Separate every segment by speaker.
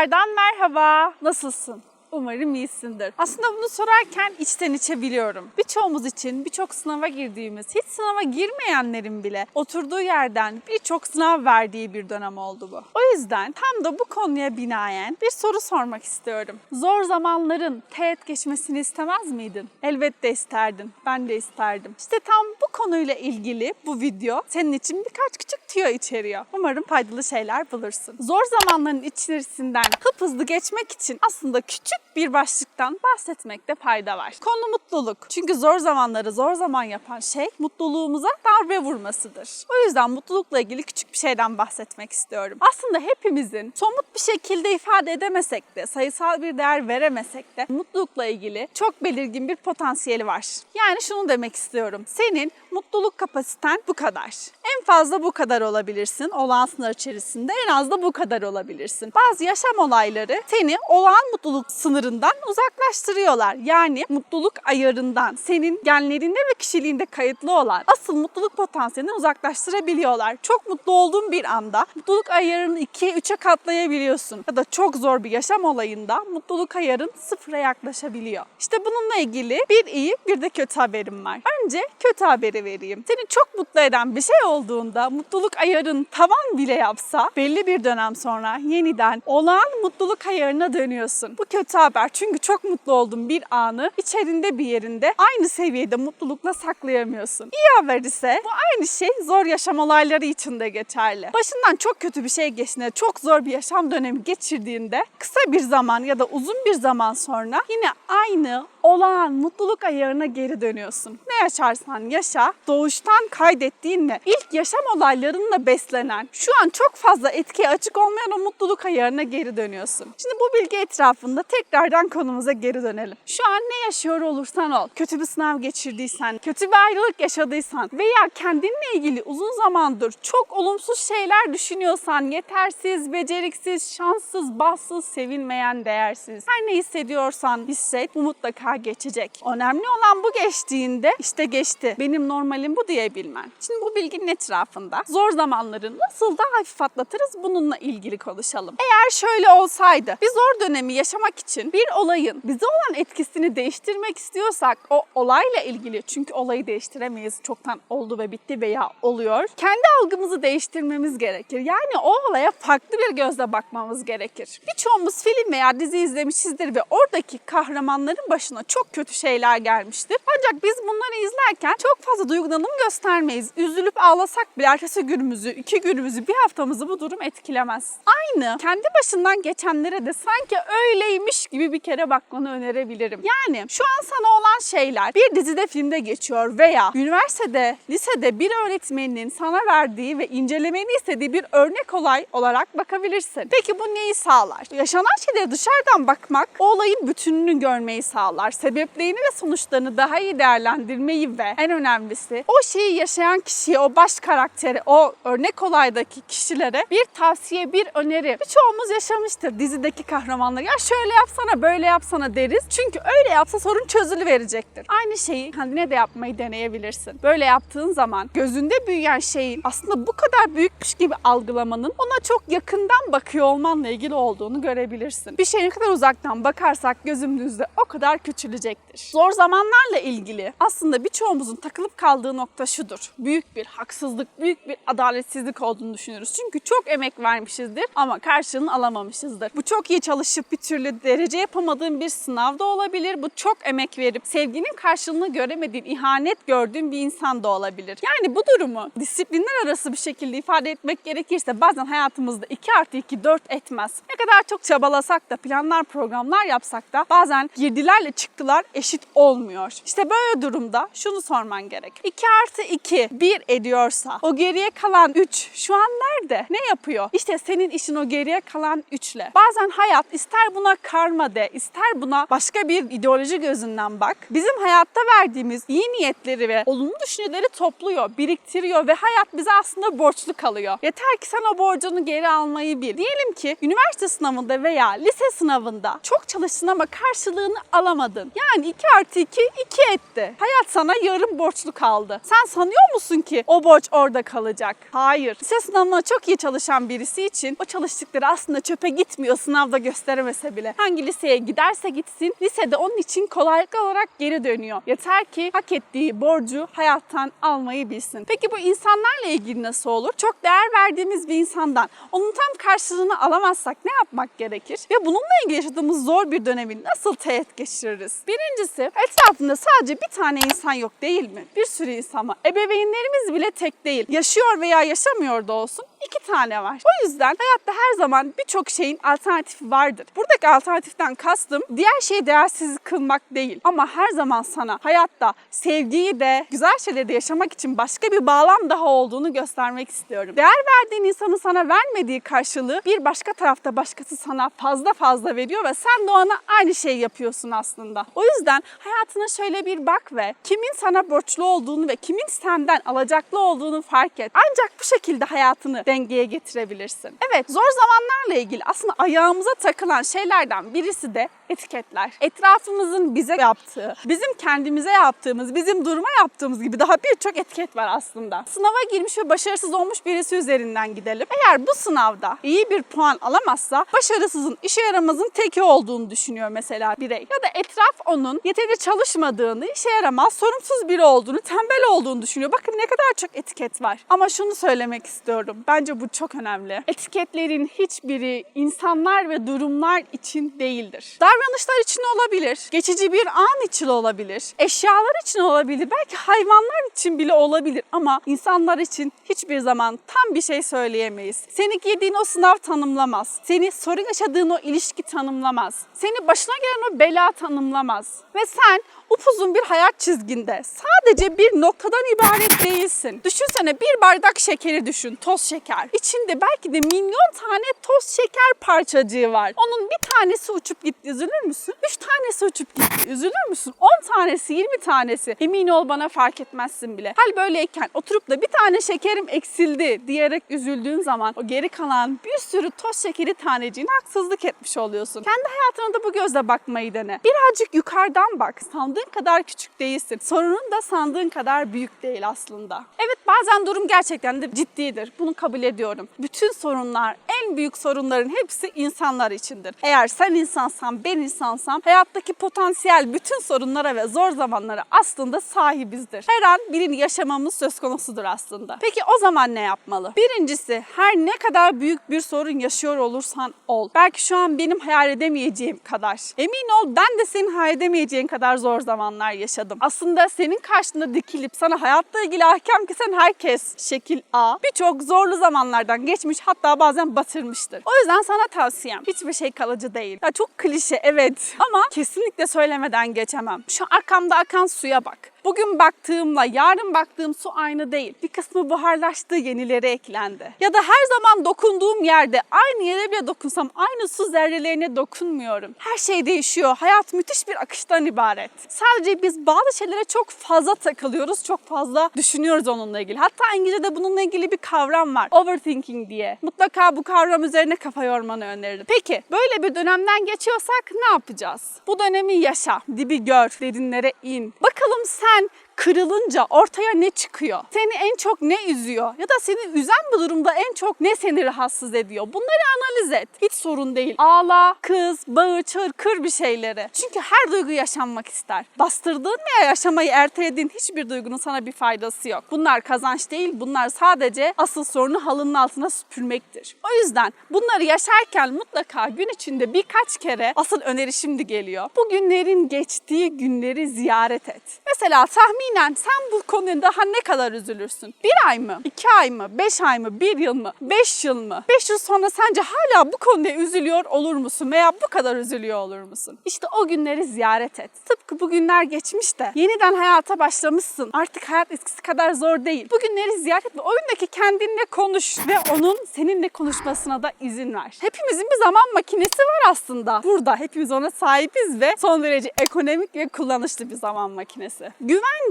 Speaker 1: Dışarıdan merhaba. Nasılsın? Umarım iyisindir. Aslında bunu sorarken içten içe biliyorum. Birçoğumuz için birçok sınava girdiğimiz, hiç sınava girmeyenlerin bile oturduğu yerden birçok sınav verdiği bir dönem oldu bu. O yüzden tam da bu konuya binaen bir soru sormak istiyorum. Zor zamanların teğet geçmesini istemez miydin? Elbette isterdin. Ben de isterdim. İşte tam bu konuyla ilgili bu video senin için birkaç küçük tüyo içeriyor. Umarım faydalı şeyler bulursun. Zor zamanların içerisinden hızlı geçmek için aslında küçük bir başlıktan bahsetmekte fayda var. Konu mutluluk. Çünkü zor zamanları zor zaman yapan şey mutluluğumuza darbe vurmasıdır. O yüzden mutlulukla ilgili küçük bir şeyden bahsetmek istiyorum. Aslında hepimizin somut bir şekilde ifade edemesek de, sayısal bir değer veremesek de mutlulukla ilgili çok belirgin bir potansiyeli var. Yani şunu demek istiyorum. Senin mutluluk kapasiten bu kadar. En fazla bu kadar olabilirsin. Olağan sınır içerisinde en az da bu kadar olabilirsin. Bazı yaşam olayları seni olağan mutluluk sınırından uzaklaştırıyorlar. Yani mutluluk ayarından, senin genlerinde ve kişiliğinde kayıtlı olan asıl mutluluk potansiyelini uzaklaştırabiliyorlar. Çok mutlu olduğun bir anda mutluluk ayarını 2'ye 3'e katlayabiliyorsun. Ya da çok zor bir yaşam olayında mutluluk ayarın sıfıra yaklaşabiliyor. İşte bununla ilgili bir iyi bir de kötü haberim var. Önce kötü haberi vereyim. Seni çok mutlu eden bir şey olduğunda mutluluk ayarın tavan bile yapsa belli bir dönem sonra yeniden olağan mutluluk ayarına dönüyorsun. Bu kötü haber çünkü çok mutlu olduğun bir anı içerinde bir yerinde aynı seviyede mutlulukla saklayamıyorsun. İyi haber ise bu aynı şey zor yaşam olayları için de geçerli. Başından çok kötü bir şey geçtiğinde, çok zor bir yaşam dönemi geçirdiğinde kısa bir zaman ya da uzun bir zaman sonra yine aynı olağan mutluluk ayarına geri dönüyorsun. Ne yaşarsan yaşa, doğuştan kaydettiğinle ilk yaşam olaylarınla beslenen, şu an çok fazla etkiye açık olmayan o mutluluk ayarına geri dönüyorsun. Şimdi bu bilgi etrafında tekrardan konumuza geri dönelim. Şu an ne yaşıyor olursan ol, kötü bir sınav geçirdiysen, kötü bir ayrılık yaşadıysan veya kendinle ilgili uzun zamandır çok olumsuz şeyler düşünüyorsan, yetersiz, beceriksiz, şanssız, bahtsız, sevilmeyen, değersiz. Her ne hissediyorsan hisset, bu mutlaka geçecek. Önemli olan bu geçtiğinde işte geçti. Benim normalim bu diyebilmen. Şimdi bu bilginin etrafında zor zamanları nasıl daha hafif atlatırız bununla ilgili konuşalım. Eğer şöyle olsaydı bir zor dönemi yaşamak için bir olayın bize olan etkisini değiştirmek istiyorsak o olayla ilgili çünkü olayı değiştiremeyiz çoktan oldu ve bitti veya oluyor. Kendi algımızı değiştirmemiz gerekir. Yani o olaya farklı bir gözle bakmamız gerekir. Birçoğumuz film veya dizi izlemişizdir ve oradaki kahramanların başına çok kötü şeyler gelmiştir. Ancak biz bunları izlerken çok fazla duygulanım göstermeyiz. Üzülüp ağlasak bile ertesi günümüzü, iki günümüzü, bir haftamızı bu durum etkilemez. Aynı kendi başından geçenlere de sanki öyleymiş gibi bir kere bakmanı önerebilirim. Yani şu an sana olan şeyler bir dizide filmde geçiyor veya üniversitede, lisede bir öğretmeninin sana verdiği ve incelemeni istediği bir örnek olay olarak bakabilirsin. Peki bu neyi sağlar? Yaşanan şeylere dışarıdan bakmak o olayın bütününü görmeyi sağlar. Sebeplerini ve sonuçlarını daha iyi değerlendirmeyi ve en önemlisi o şeyi yaşayan kişiye, o baş karakteri, o örnek olaydaki kişilere bir tavsiye, bir öneri. Birçoğumuz yaşamıştır dizideki kahramanlar. Ya şöyle yapsana, böyle yapsana deriz. Çünkü öyle yapsa sorun çözülüverecektir. Aynı şeyi kendine de yapmayı deneyebilirsin. Böyle yaptığın zaman gözünde büyüyen şeyin aslında bu kadar büyükmüş gibi algılamanın ona çok yakından bakıyor olmanla ilgili olduğunu görebilirsin. Bir şey ne kadar uzaktan bakarsak gözümüzde o kadar küçülecektir. Zor zamanlarla ilgili aslında birçoğumuzun takılıp kaldığı nokta şudur. Büyük bir haksızlık, büyük bir adaletsizlik olduğunu düşünürüz. Çünkü çok emek vermişizdir ama karşılığını alamamışızdır. Bu çok iyi çalışıp bir türlü derece yapamadığın bir sınav da olabilir. Bu çok emek verip sevginin karşılığını göremediğin, ihanet gördüğün bir insan da olabilir. Yani bu durumu disiplinler arası bir şekilde ifade etmek gerekirse bazen hayatımızda 2 artı 2 4 etmez. Ne kadar çok çabalasak da planlar programlar yapsak da bazen girdilerle çıktılar eşit olmuyor. İşte böyle durumda şunu sorman gerek. 2 artı 2 1 ediyorsa o geriye kalan 3 şu an nerede? Ne yapıyor? İşte senin işin o geriye kalan 3 ile. Bazen hayat ister buna karma de ister buna başka bir ideoloji gözünden bak. Bizim hayatta verdiğimiz iyi niyetleri ve olumlu düşünceleri topluyor, biriktiriyor ve hayat bize aslında borçlu kalıyor. Yeter ki sen o borcunu geri almayı bil. Diyelim ki üniversite sınavında veya lise sınavında çok çalıştın ama karşılığını alamadın. Yani 2 artı 2 2 etti. Hayat sana yarım borçlu kaldı. Sen sanıyor musun ki o borç orada kalacak? Hayır. Lise sınavına çok iyi çalışan birisi için o çalıştıkları aslında çöpe gitmiyor sınavda gösteremese bile. Hangi liseye giderse gitsin lisede onun için kolaylıkla olarak geri dönüyor. Yeter ki hak ettiği borcu hayattan almayı bilsin. Peki bu insanlarla ilgili nasıl olur? Çok değer verdiğimiz bir insandan onun tam karşılığını alamazsak ne yapmak gerekir? Ve bununla ilgili yaşadığımız zor bir dönemi nasıl teğet geçiririz? Birincisi etrafında sadece bir tane insan yok değil mi? Bir sürü insan var. Ebeveynlerimiz bile tek değil. Yaşıyor veya yaşamıyor da olsun iki tane var. O yüzden hayatta her zaman birçok şeyin alternatifi vardır. Buradaki alternatiften kastım diğer şeyi değersiz kılmak değil. Ama her zaman sana hayatta sevgiyi de güzel şeyleri de yaşamak için başka bir bağlam daha olduğunu göstermek istiyorum. Değer verdiğin insanın sana vermediği karşılığı bir başka tarafta başkası sana fazla fazla veriyor ve sen de ona aynı şeyi yapıyorsun aslında. O yüzden hayatına şöyle bir bak ve kimin sana borçlu olduğunu ve kimin senden alacaklı olduğunu fark et. Ancak bu şekilde hayatını dengeye getirebilirsin. Evet zor zamanlarla ilgili aslında ayağımıza takılan şeylerden birisi de etiketler. Etrafımızın bize yaptığı, bizim kendimize yaptığımız, bizim duruma yaptığımız gibi daha birçok etiket var aslında. Sınava girmiş ve başarısız olmuş birisi üzerinden gidelim. Eğer bu sınavda iyi bir puan alamazsa başarısızın, işe yaramazın teki olduğunu düşünüyor mesela birey. Ya da etraf onun yeterince çalışmadığını, işe yaramaz, sorumsuz biri olduğunu, tembel olduğunu düşünüyor. Bakın ne kadar çok etiket var. Ama şunu söylemek istiyorum. Bence bu çok önemli. Etiketlerin hiçbiri insanlar ve durumlar için değildir. Davranışlar için olabilir. Geçici bir an için olabilir. Eşyalar için olabilir. Belki hayvanlar için bile olabilir. Ama insanlar için hiçbir zaman tam bir şey söyleyemeyiz. Seni girdiğin o sınav tanımlamaz. Seni sorun yaşadığın o ilişki tanımlamaz. Seni başına gelen o bela tanımlamaz. Ve sen upuzun bir hayat çizginde sadece bir noktadan ibaret değilsin. Düşünsene bir bardak şekeri düşün, toz şeker. İçinde belki de milyon tane toz şeker parçacığı var. Onun bir tanesi uçup gitti, üzülür müsün? Üç tanesi uçup gitti, üzülür müsün? On tanesi, yirmi tanesi. Emin ol bana fark etmezsin bile. Hal böyleyken oturup da bir tane şekerim eksildi diyerek üzüldüğün zaman o geri kalan bir sürü toz şekeri taneciğine haksızlık etmiş oluyorsun. Kendi hayatına da bu gözle bakmayı dene. Birazcık yukarıdan bak. Sandığın kadar küçük değilsin. Sorunun da sandığın kadar büyük değil aslında. Evet bazen durum gerçekten de ciddidir. Bunu kabul ediyorum. Bütün sorunlar, en büyük sorunların hepsi insanlar içindir. Eğer sen insansan, ben insansam hayattaki potansiyel bütün sorunlara ve zor zamanlara aslında sahibizdir. Her an birini yaşamamız söz konusudur aslında. Peki o zaman ne yapmalı? Birincisi her ne kadar büyük bir sorun yaşıyor olursan ol. Belki şu an benim hayal edemeyeceğim kadar. Emin ol ben de senin hayal edemeyeceğin kadar zor zamanlar yaşadım. Aslında senin karşında dikilip sana hayatla ilgili ahkam kesen herkes şekil A birçok zorlu zamanlardan geçmiş hatta bazen batırmıştır. O yüzden sana tavsiyem hiçbir şey kalıcı değil. Ya çok klişe evet ama kesinlikle söylemeden geçemem. Şu arkamda akan suya bak. Bugün baktığımla yarın baktığım su aynı değil. Bir kısmı buharlaştı, yenileri eklendi. Ya da her zaman dokunduğum yerde aynı yere bile dokunsam aynı su zerrelerine dokunmuyorum. Her şey değişiyor. Hayat müthiş bir akıştan ibaret. Sadece biz bazı şeylere çok fazla takılıyoruz, çok fazla düşünüyoruz onunla ilgili. Hatta İngilizce'de bununla ilgili bir kavram var. Overthinking diye. Mutlaka bu kavram üzerine kafa yormanı öneririm. Peki böyle bir dönemden geçiyorsak ne yapacağız? Bu dönemi yaşa, dibi gör, derinlere in. Bakalım sen on, kırılınca ortaya ne çıkıyor? Seni en çok ne üzüyor? Ya da seni üzen bu durumda en çok ne seni rahatsız ediyor? Bunları analiz et. Hiç sorun değil. Ağla, kız, bağır, çağır, kır bir şeyleri. Çünkü her duygu yaşanmak ister. Bastırdığın veya yaşamayı ertelediğin hiçbir duygunun sana bir faydası yok. Bunlar kazanç değil, bunlar sadece asıl sorunu halının altına süpürmektir. O yüzden bunları yaşarken mutlaka gün içinde birkaç kere asıl öneri şimdi geliyor. Bu günlerin geçtiği günleri ziyaret et. Mesela tahminen sen bu konuda daha ne kadar üzülürsün? Bir ay mı? iki ay mı? Beş ay mı? Bir yıl mı? Beş yıl mı? Beş yıl sonra sence hala bu konuda üzülüyor olur musun? Veya bu kadar üzülüyor olur musun? İşte o günleri ziyaret et. Tıpkı bu günler geçmiş de yeniden hayata başlamışsın. Artık hayat eskisi kadar zor değil. Bu günleri ziyaret et ve o gündeki kendinle konuş ve onun seninle konuşmasına da izin ver. Hepimizin bir zaman makinesi var aslında. Burada hepimiz ona sahibiz ve son derece ekonomik ve kullanışlı bir zaman makinesi.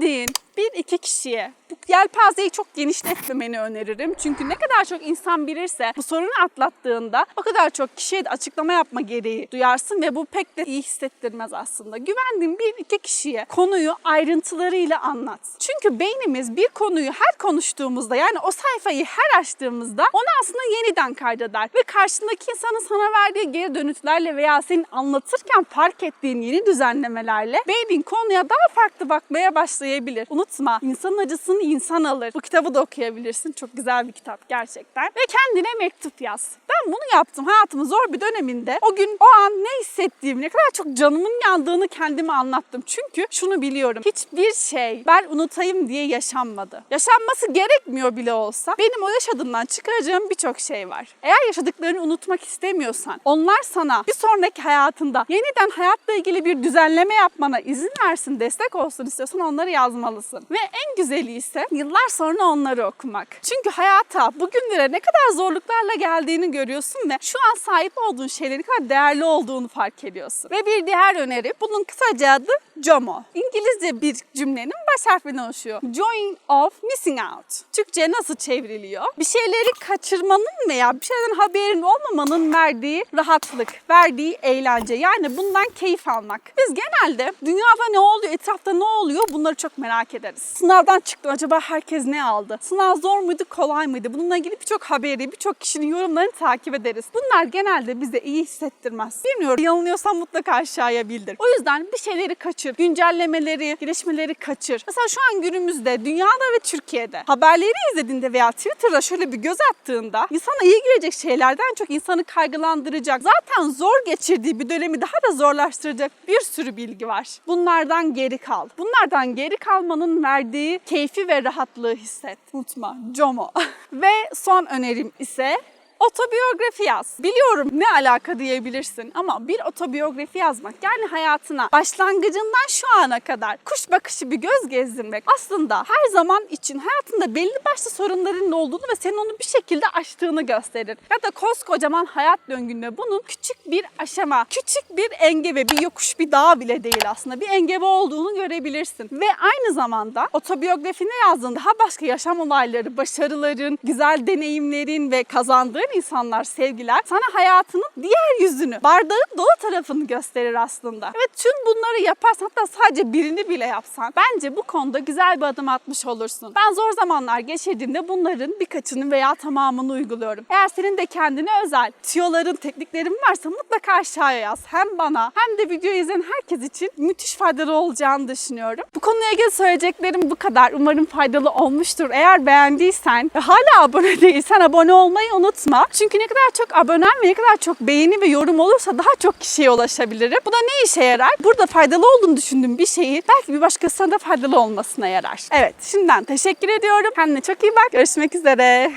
Speaker 1: Güvendiğin bir iki kişiye bu Yelpazeyi çok genişletmemeni öneririm. Çünkü ne kadar çok insan bilirse bu sorunu atlattığında o kadar çok kişiye de açıklama yapma gereği duyarsın ve bu pek de iyi hissettirmez aslında. Güvendiğin bir iki kişiye konuyu ayrıntılarıyla anlat. Çünkü beynimiz bir konuyu her konuştuğumuzda yani o sayfayı her açtığımızda onu aslında yeniden kaydeder ve karşındaki insanın sana verdiği geri dönütlerle veya senin anlatırken fark ettiğin yeni düzenlemelerle beynin konuya daha farklı bakmaya başlayabilir. Unutma insanın acısını insan alır. Bu kitabı da okuyabilirsin. Çok güzel bir kitap gerçekten. Ve kendine mektup yaz. Ben bunu yaptım hayatımın zor bir döneminde. O gün o an ne hissettiğimi, ne kadar çok canımın yandığını kendime anlattım. Çünkü şunu biliyorum. Hiçbir şey ben unutayım diye yaşanmadı. Yaşanması gerekmiyor bile olsa benim o yaşadığımdan çıkaracağım birçok şey var. Eğer yaşadıklarını unutmak istemiyorsan onlar sana bir sonraki hayatında yeniden hayatla ilgili bir düzenleme yapmana izin versin, destek olsun istiyorsan onları yazmalısın. Ve en güzeli ise yıllar sonra onları okumak. Çünkü hayata bugünlere ne kadar zorluklarla geldiğini görüyorsun ve şu an sahip olduğun şeylerin kadar değerli olduğunu fark ediyorsun. Ve bir diğer öneri bunun kısaca adı JOMO. İngilizce bir cümlenin baş harfinden oluşuyor. Joy of missing out. Türkçe nasıl çevriliyor? Bir şeyleri kaçırmanın veya bir şeyden haberin olmamanın verdiği rahatlık, verdiği eğlence. Yani bundan keyif almak. Biz genelde dünyada ne oluyor, etrafta ne oluyor bunları çok merak ederiz. Sınavdan çıktı acaba herkes ne aldı? Sınav zor muydu, kolay mıydı? Bununla ilgili birçok haberi, birçok kişinin yorumlarını takip ederiz. Bunlar genelde bize iyi hissettirmez. Bilmiyorum yanılıyorsam mutlaka aşağıya bildir. O yüzden bir şeyleri kaçır. Güncellemeleri, gelişmeleri kaçır. Mesela şu an günümüzde dünyada ve Türkiye'de haberleri izlediğinde veya Twitter'da şöyle bir göz attığında insana iyi gelecek şeylerden çok insanı kaygılandıracak. Zaten zor geçirdiği bir dönemi daha da zorlaştıracak bir sürü bilgi var. Bunlardan geri kal. Bunlardan geri kalmanın verdiği keyfi ve rahatlığı hisset. Unutma. Jomo. ve son önerim ise Otobiyografi yaz. Biliyorum ne alaka diyebilirsin ama bir otobiyografi yazmak yani hayatına başlangıcından şu ana kadar kuş bakışı bir göz gezdirmek aslında her zaman için hayatında belli başlı sorunların olduğunu ve senin onu bir şekilde aştığını gösterir. Ya da koskocaman hayat döngünde bunun küçük bir aşama, küçük bir engebe, bir yokuş, bir dağ bile değil aslında. Bir engebe olduğunu görebilirsin. Ve aynı zamanda otobiyografini yazdığın daha başka yaşam olayları, başarıların, güzel deneyimlerin ve kazandığın insanlar, sevgiler sana hayatının diğer yüzünü, bardağın dolu tarafını gösterir aslında. Ve tüm bunları yaparsan hatta sadece birini bile yapsan bence bu konuda güzel bir adım atmış olursun. Ben zor zamanlar geçirdiğimde bunların birkaçını veya tamamını uyguluyorum. Eğer senin de kendine özel tüyoların, tekniklerin varsa mutlaka aşağıya yaz. Hem bana hem de video izleyen herkes için müthiş faydalı olacağını düşünüyorum. Bu konuyla ilgili söyleyeceklerim bu kadar. Umarım faydalı olmuştur. Eğer beğendiysen ve hala abone değilsen abone olmayı unutma. Çünkü ne kadar çok abonem ve ne kadar çok beğeni ve yorum olursa daha çok kişiye ulaşabilirim. Bu da ne işe yarar? Burada faydalı olduğunu düşündüğüm bir şeyi belki bir başkasına da faydalı olmasına yarar. Evet şimdiden teşekkür ediyorum. Kendine çok iyi bak. Görüşmek üzere.